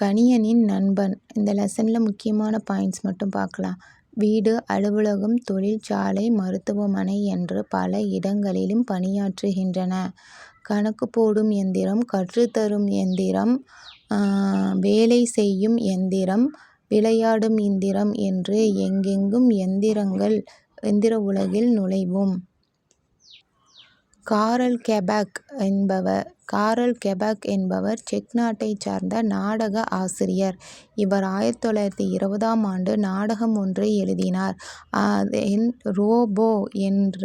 கணியனின் நண்பன் இந்த லெசனில் முக்கியமான பாயிண்ட்ஸ் மட்டும் பார்க்கலாம் வீடு அலுவலகம் தொழிற்சாலை மருத்துவமனை என்று பல இடங்களிலும் பணியாற்றுகின்றன. கணக்கு போடும் எந்திரம் கற்றுத்தரும் எந்திரம் வேலை செய்யும் எந்திரம் விளையாடும் எந்திரம் என்று எங்கெங்கும் எந்திரங்கள் எந்திர உலகில் நுழைவோம். காரல் கெபாக் என்பவர் காரல் கெபாக் என்பவர் செக் நாட்டைச் சார்ந்த நாடக ஆசிரியர். இவர் ஆயிரத்தி தொள்ளாயிரத்தி இருபதாம் ஆண்டு நாடகம் ஒன்றை எழுதினார். அதில் ரோபோ என்ற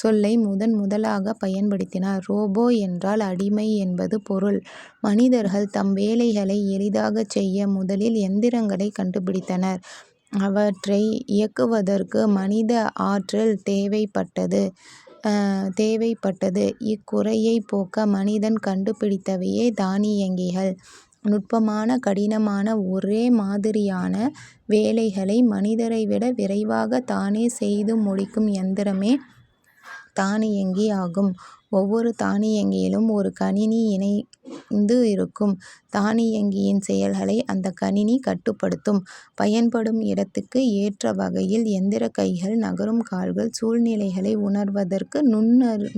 சொல்லை முதன் முதலாக பயன்படுத்தினார். ரோபோ என்றால் அடிமை என்பது பொருள். மனிதர்கள் தம் வேலைகளை எளிதாகச் செய்ய முதலில் எந்திரங்களை கண்டுபிடித்தனர். அவற்றை இயக்குவதற்கு மனித ஆற்றல் தேவைப்பட்டது தேவைப்பட்டது. இக்குறையைப் போக்க மனிதன் கண்டுபிடித்தவையே தானியங்கிகள். நுட்பமான கடினமான ஒரே மாதிரியான வேலைகளை மனிதரை விட விரைவாகத் தானே செய்து முடிக்கும் எந்திரமே தானியங்கி ஆகும். ஒவ்வொரு தானியங்கியிலும் ஒரு கணினி இணைந்து இருக்கும். தானியங்கியின் செயல்களை அந்த கணினி கட்டுப்படுத்தும். பயன்படும் இடத்துக்கு ஏற்ற வகையில் எந்திரக் கைகள் நகரும் கால்கள் சூழ்நிலைகளை உணர்வதற்கு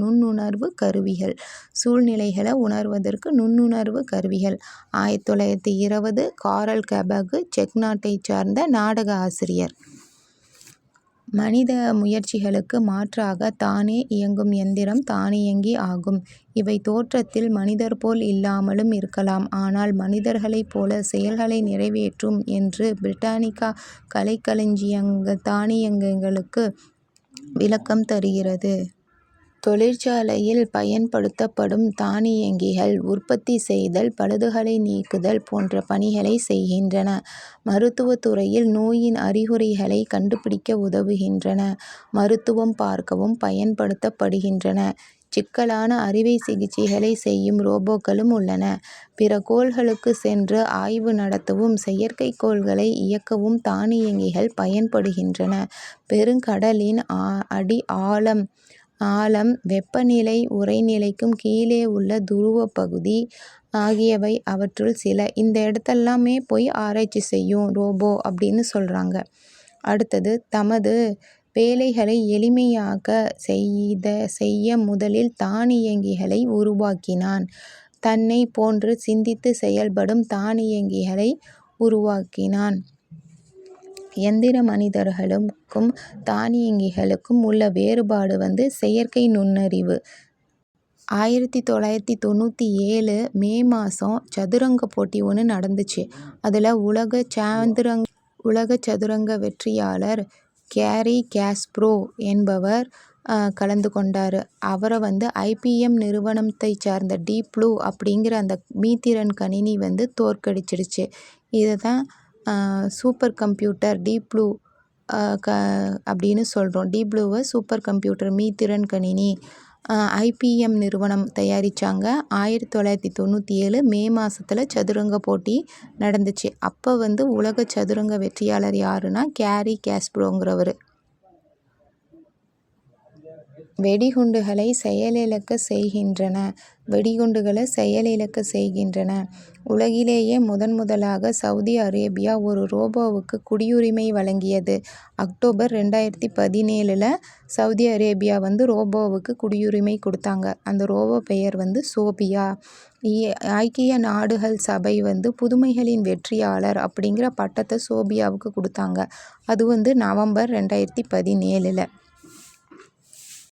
நுண்ணுணர்வு கருவிகள். சூழ்நிலைகளை உணர்வதற்கு நுண்ணுணர்வு கருவிகள். ஆயிரத்து தொள்ளாயிரத்து இருபது காரல் கெபகு செக் நாட்டைச் சார்ந்த நாடக ஆசிரியர். மனித முயற்சிகளுக்கு மாற்றாக தானே இயங்கும் எந்திரம் தானியங்கி ஆகும். இவை தோற்றத்தில் மனிதர் போல் இல்லாமலும் இருக்கலாம். ஆனால் மனிதர்களைப் போல செயல்களை நிறைவேற்றும் என்று பிரிட்டானிக்கா கலைக்களஞ்சியம் தானியங்கிகளுக்கு விளக்கம் தருகிறது. தொழிற்சாலையில் பயன்படுத்தப்படும் தானியங்கிகள் உற்பத்தி செய்தல் பழுதுகளை நீக்குதல் போன்ற பணிகளை செய்கின்றன. மருத்துவத் துறையில் நோயின் அறிகுறிகளை கண்டுபிடிக்க உதவுகின்றன. மருத்துவம் பார்க்கவும் பயன்படுத்தப்படுகின்றன. சிக்கலான அறுவை சிகிச்சைகளை செய்யும் ரோபோக்களும் உள்ளன. பிற கோள்களுக்கு சென்று ஆய்வு நடத்தவும் செயற்கைக் கோள்களை இயக்கவும் தானியங்கிகள் பயன்படுகின்றன. பெருங்கடலின் அடி ஆழம் ஆழம் வெப்பநிலை உறைநிலைக்கும் கீழே உள்ள துருவப் பகுதி ஆகியவை அவற்றுள் சில. இந்த இடத்தெல்லாமே போய் ஆராய்ச்சி செய்யும் ரோபோ அப்படின்னு சொல்கிறாங்க அடுத்தது தமது வேலைகளை எளிமையாகச் செய்ய முதலில் தானியங்கிகளை உருவாக்கினான். தன்னைப் போன்று சிந்தித்து செயல்படும் தானியங்கிகளை உருவாக்கினான். எந்திர மனிதர்களுக்கும் தானியங்கிகளுக்கும் உள்ள வேறுபாடு வந்து செயற்கை நுண்ணறிவு. ஆயிரத்தி தொள்ளாயிரத்தி தொண்ணூற்றி ஏழு மே மாதம் சதுரங்கப் போட்டி ஒன்று நடந்துச்சு. அதில் உலக சாந்திரங் உலக சதுரங்க வெற்றியாளர் கேரி கேஸ்ப்ரோ என்பவர் கலந்து கொண்டார் அவரை வந்து ஐபிஎம் நிறுவனத்தை சார்ந்த டீப் ப்ளூ அப்படிங்கிற அந்த மீத்திறன் கணினி வந்து தோற்கடிச்சிடுச்சு. இதை தான் சூப்பர் கம்ப்யூட்டர் டீப் ப்ளூ அப்படின்னு சொல்கிறோம் டீப் ப்ளூவை சூப்பர் கம்ப்யூட்டர் மீத்திறன் கணினி ஐபிஎம் நிறுவனம் தயாரிச்சாங்க. ஆயிரத்தி தொள்ளாயிரத்தி தொண்ணூற்றி ஏழு மே மாதத்தில் சதுரங்கப் போட்டி நடந்துச்சு. அப்போ வந்து உலக சதுரங்க வெற்றியாளர் யாருன்னா கேரி கேஸ்ப்ரோங்கிறவர் வெடிகுண்டுகளை செயலிழக்க செய்கின்றன வெடிகுண்டுகளை செயலிழக்க செய்கின்றன. உலகிலேயே முதன் முதலாக சவுதி அரேபியா ஒரு ரோபோவுக்கு குடியுரிமை வழங்கியது. அக்டோபர் ரெண்டாயிரத்தி பதினேழில் சவுதி அரேபியா வந்து ரோபோவுக்கு குடியுரிமை கொடுத்தாங்க. அந்த ரோபோ பெயர் வந்து சோபியா. ஐக்கிய நாடுகள் சபை வந்து புதுமைகளின் வெற்றியாளர் அப்படிங்கிற பட்டத்தை சோபியாவுக்கு கொடுத்தாங்க. அது வந்து நவம்பர் ரெண்டாயிரத்தி பதினேழில்